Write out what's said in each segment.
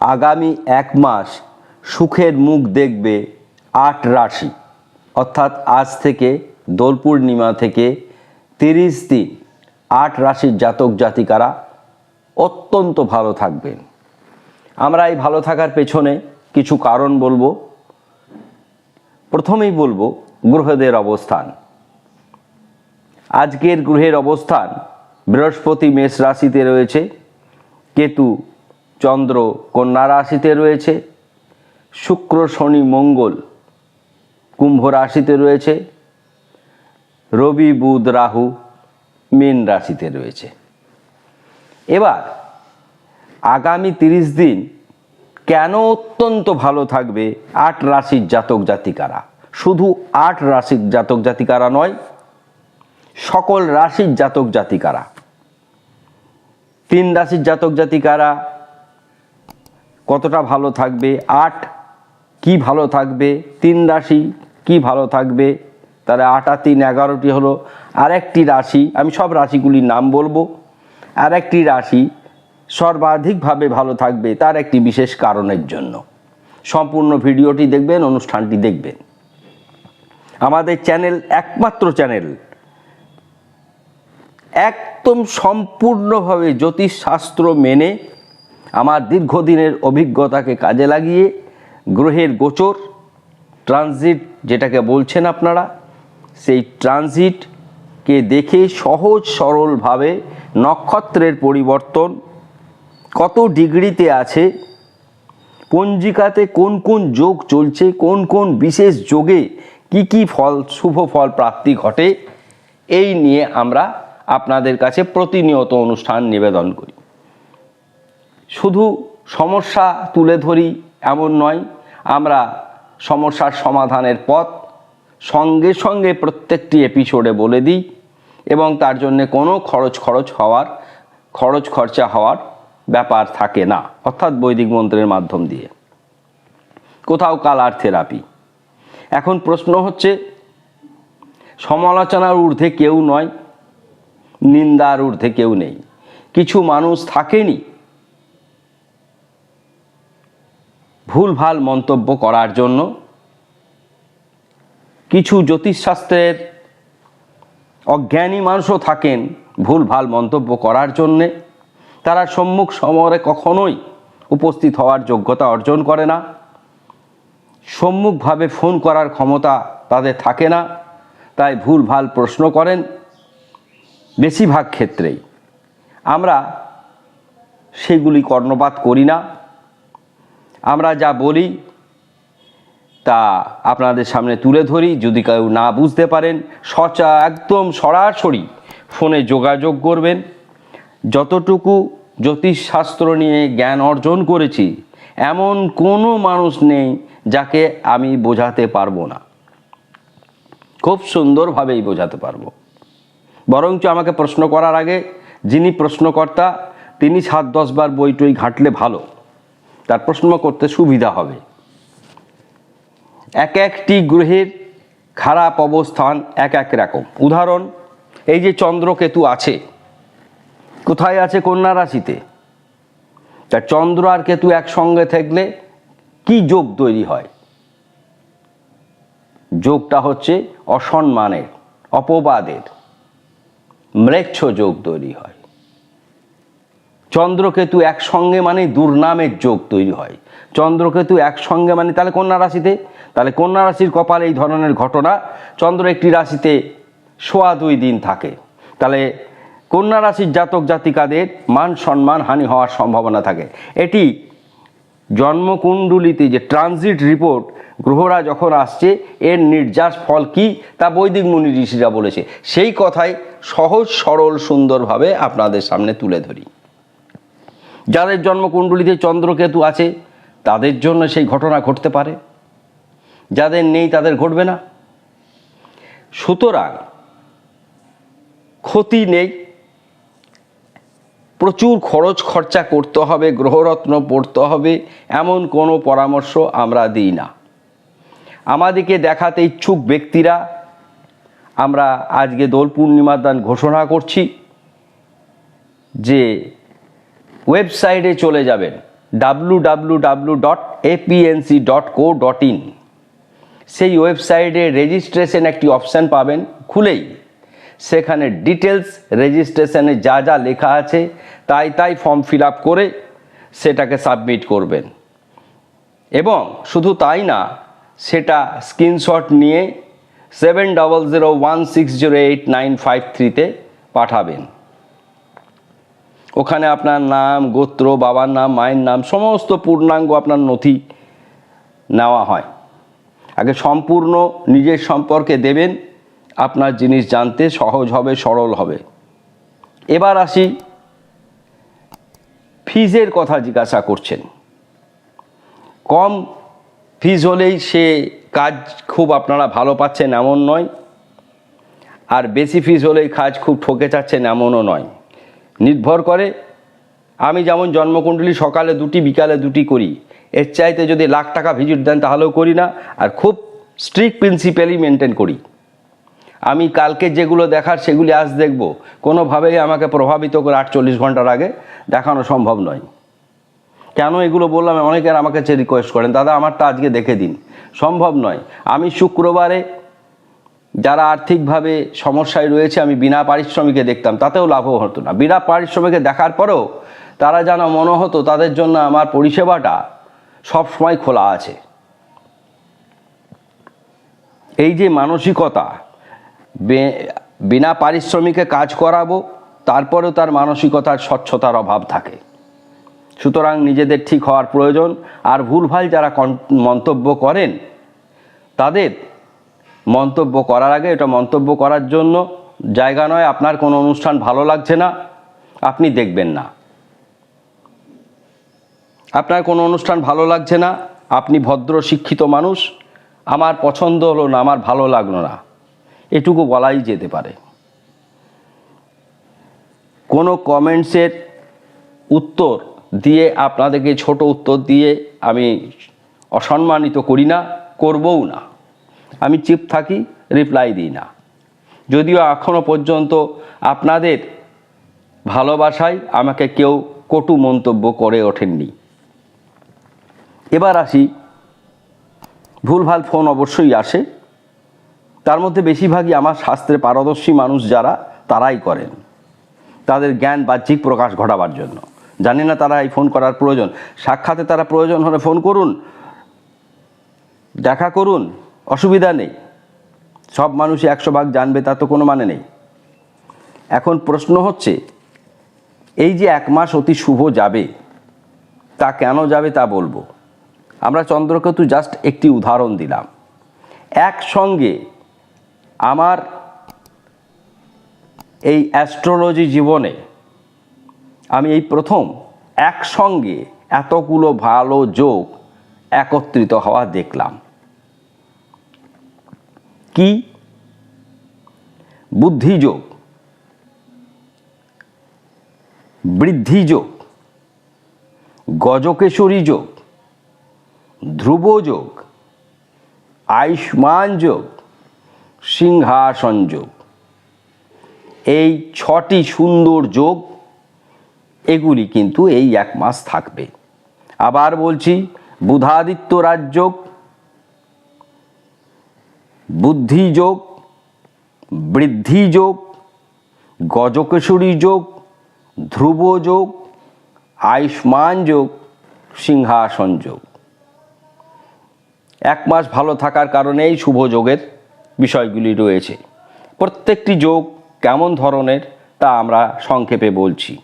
আগামী এক মাস সুখের মুখ দেখবে আট রাশি। অর্থাৎ আজ থেকে, দোল পূর্ণিমা থেকে তিরিশ দিন আট রাশির জাতক জাতিকারা অত্যন্ত ভালো থাকবেন। আমরা এই ভালো থাকার পেছনে কিছু কারণ বলব। প্রথমেই বলব, গ্রহদের অবস্থান। আজকের গ্রহের অবস্থান বৃহস্পতি, মেষ রাশিতে রয়েছে। কেতু চন্দ্র কন্যা রাশিতে রয়েছে, শুক্র শনি মঙ্গল কুম্ভ রাশিতে রয়েছে, রবি বুধ রাহু মীন রাশিতে রয়েছে। এবার আগামী তিরিশ দিন কেন অত্যন্ত ভালো থাকবে আট রাশির জাতক জাতিকারা? শুধু আট রাশির জাতক জাতিকারা নয়, সকল রাশির জাতক জাতিকারা। তিন রাশির জাতক জাতিকারা কতটা ভালো থাকবে? আট, কি ভালো থাকবে? তিন রাশি, কি ভালো থাকবে? তাহলে আট আর তিন এগারোটি হলো আরেকটি রাশি, আমি সব রাশিগুলির নাম বলব। আরেকটি রাশি সর্বাধিকভাবে ভালো থাকবে তার একটি বিশেষ কারণের জন্য। সম্পূর্ণ ভিডিওটি দেখবেন, অনুষ্ঠানটি দেখবেন। আমাদের চ্যানেল, একমাত্র চ্যানেল, একদম সম্পূর্ণভাবে জ্যোতিষশাস্ত্র মেনে আমার দীর্ঘদিনের অভিজ্ঞতাকে কাজে লাগিয়ে গ্রহের গোচর, ট্রানজিট যেটাকে বলছেন আপনারা, সেই ট্রানজিটকে দেখে সহজ সরলভাবে নক্ষত্রের পরিবর্তন কত ডিগ্রিতে আছে, পঞ্জিকাতে কোন কোন যোগ চলছে, কোন কোন বিশেষ যোগে কি কি ফল, শুভ ফল, প্রাপ্তি ঘটে, এই নিয়ে আমরা আপনাদের কাছে প্রতিনিয়ত অনুষ্ঠান নিবেদন করি। শুধু সমস্যা তুলে ধরি এমন নয়, আমরা সমস্যার সমাধানের পথ সঙ্গে সঙ্গে প্রত্যেকটি এপিসোডে বলে দিই এবং তার জন্য কোনো খরচ খরচ হওয়ার, খরচ খরচা হওয়ার ব্যাপার থাকে না, অর্থাৎ বৈদিক মন্ত্রের মাধ্যম দিয়ে। কোথাও কালার থেরাপি। এখন প্রশ্ন হচ্ছে, সমালোচনার ঊর্ধ্বে কেউ নয়, নিন্দার ঊর্ধ্বে কেউ নেই। কিছু মানুষ থাকেনি ভুলভাল মন্তব্য করার জন্য কিছু জ্যোতিষশাস্ত্রের অজ্ঞানী মানুষও থাকেন ভুলভাল মন্তব্য করার জন্যে। তারা সম্মুখ সমরে কখনোই উপস্থিত হওয়ার যোগ্যতা অর্জন করে না। সম্মুখভাবে ফোন করার ক্ষমতা তাদের থাকে না। তাই ভুলভাল প্রশ্ন করেন বেশিরভাগ ক্ষেত্রেই। আমরা সেগুলি কর্ণপাত করি না। আমরা যা বলি তা আপনাদের সামনে তুলে ধরি। যদি কেউ না বুঝতে পারেন, সচা একদম সরাসরি ফোনে যোগাযোগ করবেন। যতটুকু জ্যোতিষশাস্ত্র নিয়ে জ্ঞান অর্জন করেছি, এমন কোনো মানুষ নেই যাকে আমি বোঝাতে পারব না। খুব সুন্দরভাবেই বোঝাতে পারব। বরঞ্চ আমাকে প্রশ্ন করার আগে যিনি প্রশ্নকর্তা, তিনি সাত দশবার বই টই ঘাঁটলে ভালো। তার প্রশ্ন করতে সুবিধা হবে। এক একটি গ্রহের খারাপ অবস্থান এক এক রকম। উদাহরণ, এই যে চন্দ্রকেতু আছে, কোথায় আছে কন্যা রাশিতে? তা চন্দ্র আর কেতু একসঙ্গে থাকলে কি যোগ তৈরি হয়? যোগটা হচ্ছে অসম্মানের, অপবাদের, ম্লেচ্ছ যোগ তৈরি হয়। চন্দ্রকেতু একসঙ্গে মানে দুর্নামের যোগ তৈরি হয়। চন্দ্রকেতু একসঙ্গে মানে তাহলে কন্যা রাশিতে? তাহলে কন্যা রাশির কপালে এই ধরনের ঘটনা, চন্দ্র একটি রাশিতে সোয়া দুই দিন থাকে। তাহলে কন্যা রাশির জাতক জাতিকাদের মান সম্মান হানি হওয়ার সম্ভাবনা থাকে। এটি জন্মকুণ্ডলিতে যে ট্রানজিট রিপোর্ট গ্রহরা যখন আসছে, এর নির্যাস ফল কি তা বৈদিক মুনি ঋষিরা বলেছে। সেই কথাই সহজ, সরল, সুন্দরভাবে আপনাদের সামনে তুলে ধরি। যাদের জন্মকুণ্ডলিতে চন্দ্রকেতু আছে, তাদের জন্য সেই ঘটনা ঘটতে পারে। যাদের নেই, তাদের ঘটবে না। সুতরাং ক্ষতি নেই। প্রচুর খরচ খরচা করতে হবে, গ্রহরত্ন পড়তে হবে, এমন কোনো পরামর্শ আমরা দিই না। আমাদেরকে দেখাতে ইচ্ছুক ব্যক্তিরা, আমরা আজকে দোল পূর্ণিমার দান ঘোষণা করছি যে ওয়েবসাইটে চলে যাবেন। W W dot dot co dot in সেই ওয়েবসাইটে রেজিস্ট্রেশন একটি অপশান পাবেন খুলেই। সেখানে ডিটেলস রেজিস্ট্রেশনে যা যা লেখা আছে, তাই তাই ফর্ম ফিল আপ করে সেটাকে সাবমিট করবেন। এবং শুধু তাই না, সেটা স্ক্রিনশট নিয়ে seven double zero one six zero eight nine five থ্রিতে পাঠাবেন। ওখানে আপনার নাম, গোত্র, বাবার নাম, মায়ের নাম, সমস্ত পূর্ণাঙ্গ আপনার নথি নেওয়া হয়। আগে সম্পূর্ণ নিজের সম্পর্কে দেবেন, আপনার জিনিস জানতে সহজ হবে, সরল হবে। এবার আসি, ফিজের কথা জিজ্ঞাসা করছেন। কম ফিজ হলেই সে কাজ খুব আপনারা ভালো পাচ্ছেন এমন নয়, আর বেশি ফিজ হলেই কাজ খুব ঠকে যাচ্ছেন এমনও নয়। নির্ভর করে। আমি যেমন জন্মকুণ্ডলী সকালে দুটি, বিকালে দুটি করি। এর চাইতে যদি লাখ টাকা ভিজিট দেন তাহলেও করি না, আর খুব স্ট্রিক্ট প্রিন্সিপালি মেনটেন করি। আমি কালকে যেগুলো দেখার সেগুলি আজ দেখব। কোনোভাবেই আমাকে প্রভাবিত করে আটচল্লিশ ঘণ্টার আগে দেখানো সম্ভব নয়। কেন এগুলো বললাম? অনেকের আমাকে রিকোয়েস্ট করেন, দাদা, আমারটা আজকে দেখে দিন। সম্ভব নয়। আমি শুক্রবারে যারা আর্থিকভাবে সমস্যায় রয়েছে, আমি বিনা পারিশ্রমিকে দেখতাম, তাতেও লাভও হতো না। বিনা পারিশ্রমিকে দেখার পরেও তারা যেন মনে হতো তাদের জন্য আমার পরিষেবাটা সব সময় খোলা আছে। এই যে মানসিকতা বিনা পারিশ্রমিকে কাজ করাবো, তারপরেও তার মানসিকতার স্বচ্ছতার অভাব থাকে। সুতরাং নিজেদের ঠিক হওয়ার প্রয়োজন, আর ভুলভাল যারা মন্তব্য করেন, তাদের মন্তব্য করার আগে, এটা মন্তব্য করার জন্য জায়গা নয়, আপনার কোনো অনুষ্ঠান ভালো লাগছে না, আপনি দেখবেন না। আপনার কোনো অনুষ্ঠান ভালো লাগছে না, আপনি ভদ্র, শিক্ষিত মানুষ, আমার পছন্দ হলো না, আমার ভালো লাগল না। এটুকু বলাই যেতে পারে। কোনো কমেন্টসের উত্তর দিয়ে আপনাদেরকে ছোট উত্তর দিয়ে আমি অসম্মানিত করি না, করবও না। আমি চিপ থাকি রিপ্লাই দিই না। যদিও এখনও পর্যন্ত আপনাদের ভালোবাসায় আমাকে কেউ কটু মন্তব্য করে ওঠেননি। এবার আসি, ভুলভাল ফোন অবশ্যই আসে। তার মধ্যে বেশিরভাগই আমার শাস্ত্রে পারদর্শী মানুষ যারা, তারাই করেন। তাদের জ্ঞান বাহ্যিক প্রকাশ ঘটাবার জন্য। জানি না তারা এই ফোন করার প্রয়োজন। সাক্ষাতে তারা প্রয়োজন হলে ফোন করুন, দেখা করুন। অসুবিধা নেই। সব মানুষই একশো ভাগ জানবে তার তো কোনো মানে নেই। এখন প্রশ্ন হচ্ছে, এই যে এক মাস অতি শুভ যাবে, তা কেন যাবে তা বলব? আমরা চন্দ্রকেতু জাস্ট একটি উদাহরণ দিলাম। একসঙ্গে আমার এই অ্যাস্ট্রোলজি জীবনে আমি এই প্রথম একসঙ্গে এতগুলো ভালো যোগ একত্রিত হওয়া দেখলাম। কি? বুদ্ধিযোগ। বৃদ্ধিযোগ। গজকেশরী যোগ ধ্রুব যোগ আয়ুষ্মান যোগ সিংহাসন যোগ এই ছটি সুন্দর যোগ, এগুলি কিন্তু এই এক মাস থাকবে। আবার বলছি, বুধাদিত্য রাজযোগ বুদ্ধিযোগ, বৃদ্ধিযোগ গজকেশরী যোগ ধ্রুব যোগ আয়ুষ্মান যোগ সিংহাসন যোগ এক মাস ভালো থাকার কারণেই শুভ যোগের বিষয়গুলি রয়েছে। প্রত্যেকটি যোগ কেমন ধরনের তা আমরা সংক্ষেপে বলছি।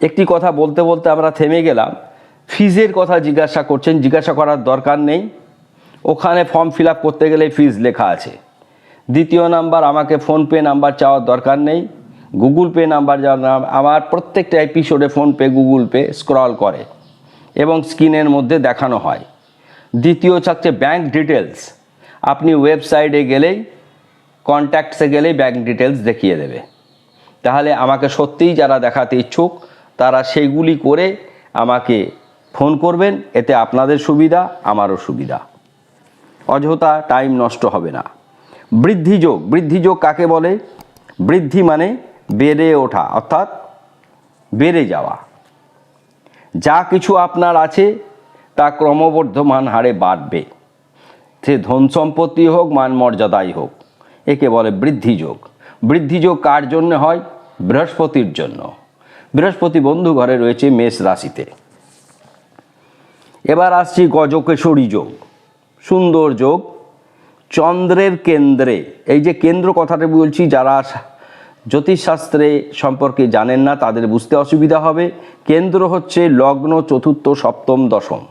একটি কথা বলতে বলতে আমরা থেমে গেলাম। ফিজের কথা জিজ্ঞাসা করছেন, জিজ্ঞাসা করার দরকার নেই। ওখানে ফর্ম ফিল করতে গেলে ফিজ লেখা আছে। দ্বিতীয় নাম্বার আমাকে ফোনপে নাম্বার চাওয়ার দরকার নেই। গুগল পে নাম্বার যাওয়ার আমার প্রত্যেকটা এপিসোডে ফোনপে গুগল পে স্ক্রল করে এবং স্ক্রিনের মধ্যে দেখানো হয়। দ্বিতীয় হচ্ছে ব্যাংক ডিটেলস আপনি ওয়েবসাইটে গেলেই কন্ট্যাক্টসে গেলেই ব্যাংক ডিটেলস দেখিয়ে দেবে। তাহলে আমাকে সত্যিই যারা দেখাতে ইচ্ছুক, তারা সেইগুলি করে আমাকে ফোন করবেন। এতে আপনাদের সুবিধা, আমারও সুবিধা। অযথা টাইম নষ্ট হবে না। বৃদ্ধি বৃদ্ধিযোগ বৃদ্ধিযোগ কাকে বলে? বৃদ্ধি মানে বেড়ে ওঠা, অর্থাৎ বেড়ে যাওয়া। যা কিছু আপনার আছে, তা ক্রমবর্ধমান হারে বাড়বে। সে ধন সম্পত্তি হোক, মান মর্যাদাই হোক, একে বলে বৃদ্ধিযোগ। বৃদ্ধিযোগ কার জন্য হয়? বৃহস্পতির জন্য। বৃহস্পতি বন্ধু ঘরে রয়েছে মেষ রাশিতে। এবার আসছি গজকেশরী যোগ। সুন্দর যোগ, চন্দ্রের কেন্দ্রে। এই যে কেন্দ্র কথাটা বলছি, যারা জ্যোতিষশাস্ত্রে সম্পর্কে জানেন না, তাদের বুঝতে অসুবিধা হবে। কেন্দ্র হচ্ছে লগ্ন, চতুর্থ, সপ্তম, দশম।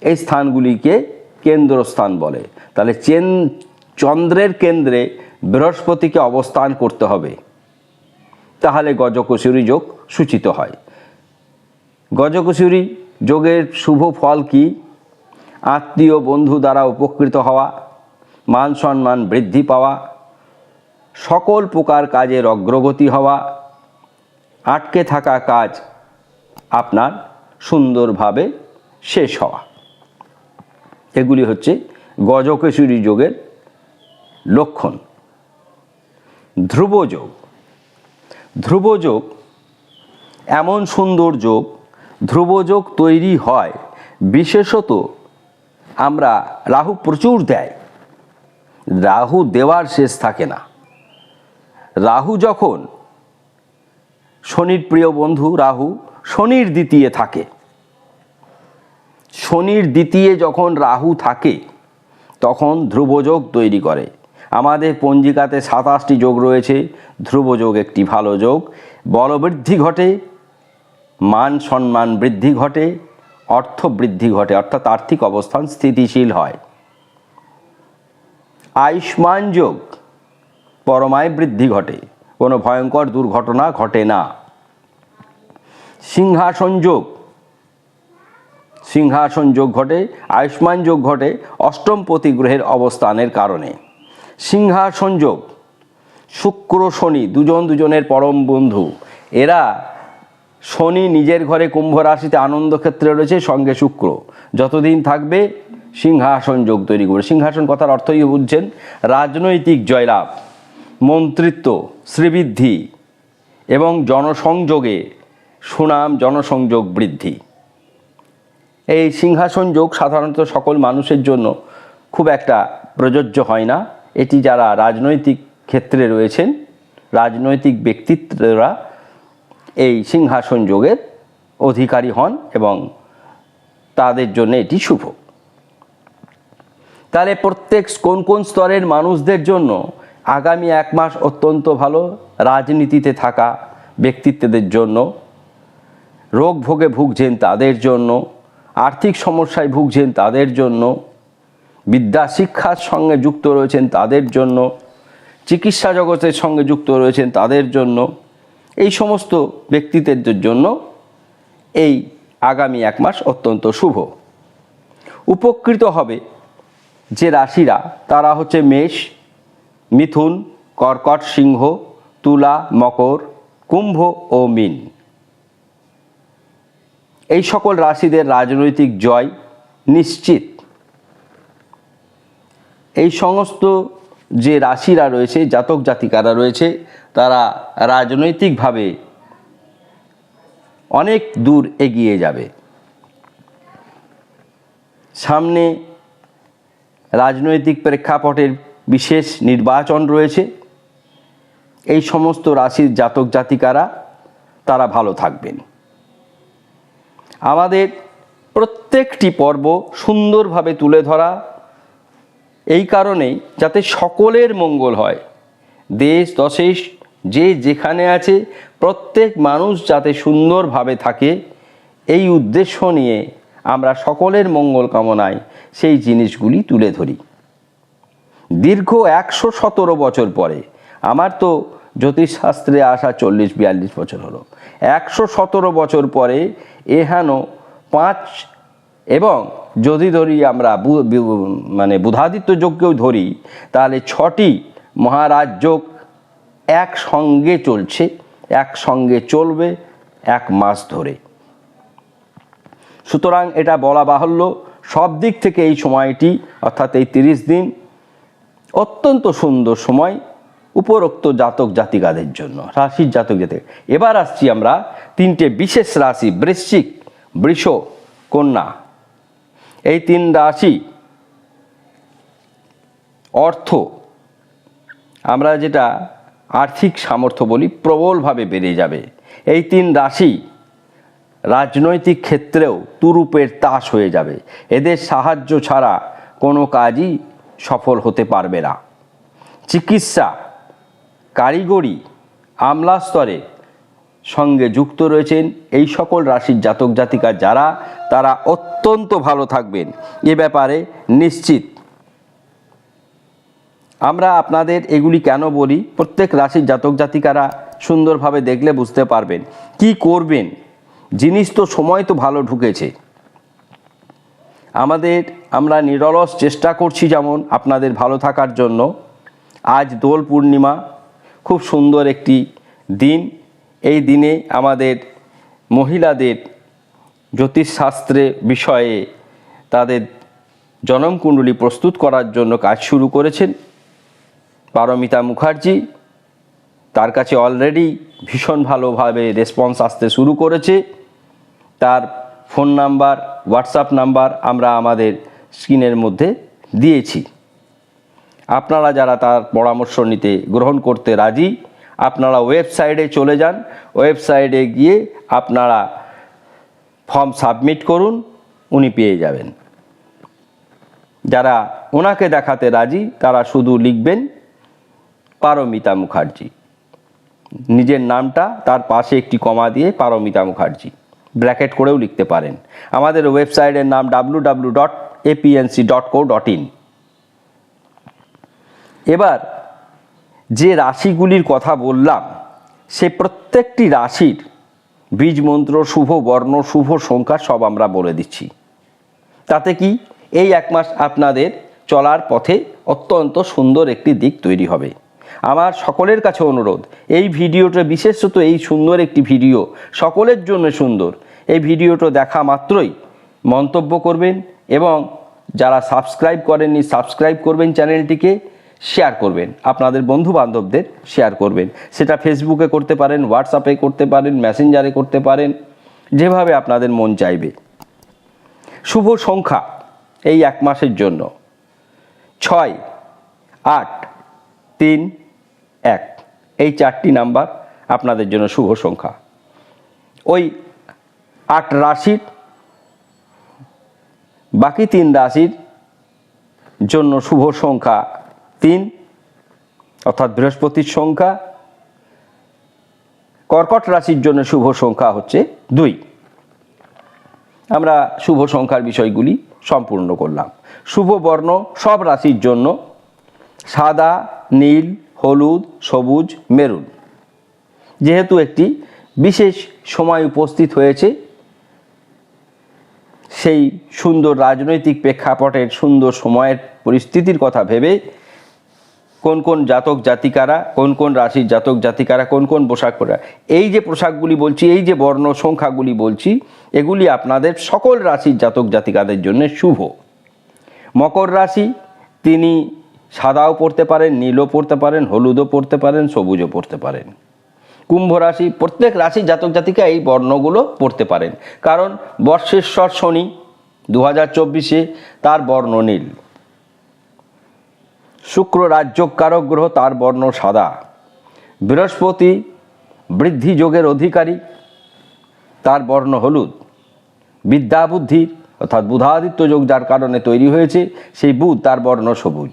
এই স্থানগুলিকে কেন্দ্রস্থান বলে। তাহলে চেন, চন্দ্রের কেন্দ্রে বৃহস্পতিকে অবস্থান করতে হবে। তাহলে গজকসুরী যোগ সূচিত হয়। গজকসুরী যোগের শুভ ফল কি? আত্মীয় বন্ধু দ্বারা উপকৃত হওয়া, মান সম্মান বৃদ্ধি পাওয়া, সকল প্রকার কাজের অগ্রগতি হওয়া, আটকে থাকা কাজ আপনার সুন্দরভাবে শেষ হওয়া। এগুলি হচ্ছে গজকেশরী যোগের লক্ষণ। ধ্রুবযোগ। ধ্রুবযোগ এমন সুন্দর যোগ, ধ্রুবযোগ তৈরি হয়, বিশেষত আমরা রাহু প্রচুর দেয়। রাহু দেওয়ার শেষ থাকে না। রাহু যখন শনির প্রিয় বন্ধু রাহু শনির দ্বিতীয় থাকে। শনির দ্বিতীয় যখন রাহু থাকে, তখন ধ্রুবযোগ তৈরি করে। আমাদের পঞ্জিকাতে সাতাশটি যোগ রয়েছে, ধ্রুবযোগ একটি ভালো যোগ। বলবৃদ্ধি ঘটে মান সম্মান বৃদ্ধি ঘটে অর্থ বৃদ্ধি ঘটে, অর্থাৎ আর্থিক অবস্থান স্থিতিশীল হয়। আয়ুষ্মান যোগ, পরমায় বৃদ্ধি ঘটে। কোনো ভয়ঙ্কর দুর্ঘটনা ঘটে না। সিংহাসন যোগ সিংহাসন যোগ ঘটে, আয়ুষ্মান যোগ ঘটে অষ্টম প্রতিগ্রহের অবস্থানের কারণে। সিংহাসন যোগ, শুক্র শনি, দুজন দুজনের পরম বন্ধু। এরা শনি নিজের ঘরে কুম্ভ রাশিতে আনন্দ ক্ষেত্রে রয়েছে, সঙ্গে শুক্র। যতদিন থাকবে, সিংহাসন যোগ তৈরি করবে। সিংহাসন কথার অর্থই বুঝছেন, রাজনৈতিক জয়লাভ, মন্ত্রিত্ব, শ্রীবৃদ্ধি এবং জনসংযোগে সুনাম, জনসংযোগ বৃদ্ধি। এই সিংহাসন যোগ সাধারণত সকল মানুষের জন্য খুব একটা প্রযোজ্য হয় না। এটি যারা রাজনৈতিক ক্ষেত্রে রয়েছেন, রাজনৈতিক ব্যক্তিত্বরা এই সিংহাসন যোগের অধিকারী হন এবং তাদের জন্য এটি শুভ। তাহলে প্রত্যেক কোন কোন স্তরের মানুষদের জন্য আগামী এক মাস অত্যন্ত ভালো রাজনীতিতে থাকা ব্যক্তিত্বদের জন্য, রোগ ভোগে ভুগছেন তাদের জন্য, আর্থিক সমস্যায় ভুগছেন তাদের জন্য বিদ্যা শিক্ষার সঙ্গে যুক্ত রয়েছেন তাদের জন্য, চিকিৎসা জগতের সঙ্গে যুক্ত রয়েছেন তাদের জন্য এই সমস্ত ব্যক্তিত্বের জন্য এই আগামী এক মাস অত্যন্ত শুভ। উপকৃত হবে যে রাশিরা, তারা হচ্ছে মেষ, মিথুন, কর্কট, সিংহ, তুলা, মকর, কুম্ভ ও মিন। এই সকল রাশিদের রাজনৈতিক জয় নিশ্চিত। এই সমস্ত যে রাশিরা রয়েছে, জাতক জাতিকারা রয়েছে, তারা রাজনৈতিকভাবে অনেক দূর এগিয়ে যাবে। সামনে রাজনৈতিক প্রেক্ষাপটের বিশেষ নির্বাচন রয়েছে। এই সমস্ত রাশির জাতক জাতিকারা, তারা ভালো থাকবেন। আমাদের প্রত্যেকটি পর্ব সুন্দরভাবে তুলে ধরা এই কারণেই যাতে সকলের মঙ্গল হয়। দেশ দশেশ যে যেখানে আছে, প্রত্যেক মানুষ যাতে সুন্দরভাবে থাকে, এই উদ্দেশ্য নিয়ে আমরা সকলের মঙ্গল কামনায় সেই জিনিসগুলি তুলে ধরি। দীর্ঘ একশো সতেরো বছর পরে, আমার তো জ্যোতিষশাস্ত্রে আসা চল্লিশ বিয়াল্লিশ বছর হলো। একশো সতেরো বছর পরে এহেন পাঁচ এবং যদি ধরি আমরা মানে বুধাদিত্য যোগকেও ধরি, তাহলে ছটি মহারাজ যোগ একসঙ্গে চলছে, একসঙ্গে চলবে, এক মাস ধরে। সুতরাং এটা বলা বাহুল্য। সব দিক থেকে এই সময়টি, অর্থাৎ এই তিরিশ দিন, অত্যন্ত সুন্দর সময় উপরোক্ত জাতক জাতিকাদের জন্য, রাশির জাতক জাতিক এবার আসছি আমরা তিনটে বিশেষ রাশি, বৃশ্চিক, বৃষ, কন্যা। এই তিন রাশি অর্থ, আমরা যেটা আর্থিক সামর্থ্য বলি, প্রবলভাবে বেড়ে যাবে। এই তিন রাশি রাজনৈতিক ক্ষেত্রেও তুরুপের তাস হয়ে যাবে। এদের সাহায্য ছাড়া কোনো কাজই সফল হতে পারবে না। চিকিৎসা, কারিগরি আমলা স্তরে সঙ্গে যুক্ত রয়েছেন এই সকল রাশির জাতক জাতিকা যারা, তারা অত্যন্ত ভালো থাকবেন। এ ব্যাপারে নিশ্চিত। আমরা আপনাদের এগুলি কেন বলি? প্রত্যেক রাশির জাতক জাতিকারা সুন্দরভাবে দেখলে বুঝতে পারবেন কি করবেন। জিনিস তো সময় তো ভালো ঢুকেছে। আমাদের, আমরা নিরলস চেষ্টা করছি যেমন আপনাদের ভালো থাকার জন্য। আজ দোল পূর্ণিমা, খুব সুন্দর একটি দিন। এই দিনে আমাদের মহিলাদের জ্যোতিষশাস্ত্রে বিষয়ে তাদের জনমকুণ্ডলী প্রস্তুত করার জন্য কাজ শুরু করেছেন পারমিতা মুখার্জি। তার কাছে অলরেডি ভীষণ ভালোভাবে রেসপন্স আসতে শুরু করেছে। তার ফোন নাম্বার হোয়াটসঅ্যাপ নাম্বার আমরা আমাদের স্ক্রিনের মধ্যে দিয়েছি। আপনারা যারা তার পরামর্শ নিতে গ্রহণ করতে রাজি আপনারা ওয়েবসাইটে চলে যান ওয়েবসাইটে গিয়ে আপনারা ফর্ম সাবমিট করুন, উনি পেয়ে যাবেন। যারা ওনাকে দেখাতে রাজি, তারা শুধু লিখবেন, পারমিতা মুখার্জি। নিজের নামটা তার পাশে একটি কমা দিয়ে পারমিতা মুখার্জি, ব্র্যাকেট করেও লিখতে পারেন। আমাদের ওয়েবসাইটের নাম W W dot APNC dot co dot in এবার যে রাশিগুলির কথা বললাম, সে প্রত্যেকটি রাশির বীজ মন্ত্র, শুভ বর্ণ, শুভ সংখ্যা সব আমরা বলে দিচ্ছি। তাতে কি? এই এক মাস আপনাদের চলার পথে অত্যন্ত সুন্দর একটি দিক তৈরি হবে। আমার সকলের কাছে অনুরোধ, এই ভিডিওটা বিশেষত এই সুন্দর একটি ভিডিও সকলের জন্য সুন্দর। এই ভিডিওটা দেখা মাত্রই মন্তব্য করবেন এবং যারা সাবস্ক্রাইব করেননি, সাবস্ক্রাইব করবেন চ্যানেলটিকে। শেয়ার করবেন। আপনাদের বন্ধু বান্ধবদের শেয়ার করবেন। সেটা ফেসবুকে করতে পারেন হোয়াটসঅ্যাপে করতে পারেন মেসেঞ্জারে করতে পারেন, যেভাবে আপনাদের মন চাইবে। শুভ সংখ্যা এই এক মাসের জন্য। ছয়, আট, তিন, এক। এই চারটি নাম্বার আপনাদের জন্য শুভ সংখ্যা। ওই আট রাশির, বাকি তিন রাশির জন্য শুভ সংখ্যা তিন, অর্থাৎ বৃহস্পতির সংখ্যা। কর্কট রাশির জন্য শুভ সংখ্যা হচ্ছে দুই। আমরা শুভ সংখ্যার বিষয়গুলি সম্পূর্ণ করলাম। শুভ বর্ণ সব রাশির জন্য সাদা, নীল, হলুদ, সবুজ, মেরুন। যেহেতু একটি বিশেষ সময় উপস্থিত হয়েছে, সেই সুন্দর রাজনৈতিক প্রেক্ষাপটের সুন্দর সময়ের পরিস্থিতির কথা ভেবে কোন কোন জাতক জাতিকারা, কোন কোন রাশির জাতক জাতিকারা, কোন কোন পোশাক পরা এই যে পোশাকগুলি বলছি, এই যে বর্ণ সংখ্যাগুলি বলছি, এগুলি আপনাদের সকল রাশির জাতক জাতিকাদের জন্য শুভ। মকর রাশি, তিনি সাদাও পড়তে পারেন, নীলও পড়তে পারেন, হলুদও পড়তে পারেন, সবুজও পড়তে পারেন। কুম্ভ রাশি, প্রত্যেক রাশির জাতক জাতিকা এই বর্ণগুলো পড়তে পারেন। কারণ বর্ষেশ্বর শনি দু হাজার চব্বিশে তার বর্ণ নীল। শুক্র রাজ্যকারক গ্রহ, তার বর্ণ সাদা। বৃহস্পতি বৃদ্ধি যোগের অধিকারী, তার বর্ণ হলুদ। বিদ্যা বুদ্ধির অর্থাৎ বুধাদিত্য যোগ যার কারণে তৈরি হয়েছে, সেই বুধ তার বর্ণ সবুজ।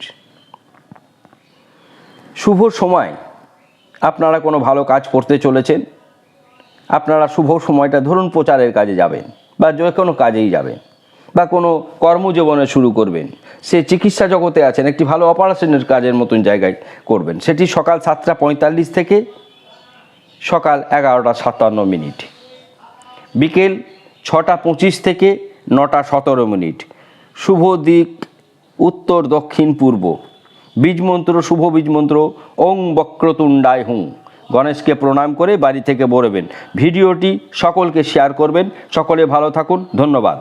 শুভ সময়। আপনারা কোনো ভালো কাজ করতে চলেছেন, আপনারা শুভ সময়টা ধরুন প্রচারের কাজে যাবেন, বা যে কোনো কাজেই যাবেন। বা কোনো কর্মজীবনে শুরু করবেন। সে চিকিৎসা জগতে আছেন, একটি ভালো অপারেশনের কাজের মতন জায়গায় করবেন। সেটি সকাল সাতটা পঁয়তাল্লিশ থেকে সকাল এগারোটা সাতান্ন মিনিট। বিকেল ছটা পঁচিশ থেকে নটা সতেরো মিনিট। শুভ দিক, উত্তর, দক্ষিণ, পূর্ব। বীজমন্ত্র শুভ বীজমন্ত্র ওং বক্রতুণ্ডায় হুঁ। গণেশকে প্রণাম করে বাড়ি থেকে বলবেন ভিডিওটি সকলকে শেয়ার করবেন। সকলে ভালো থাকুন। ধন্যবাদ।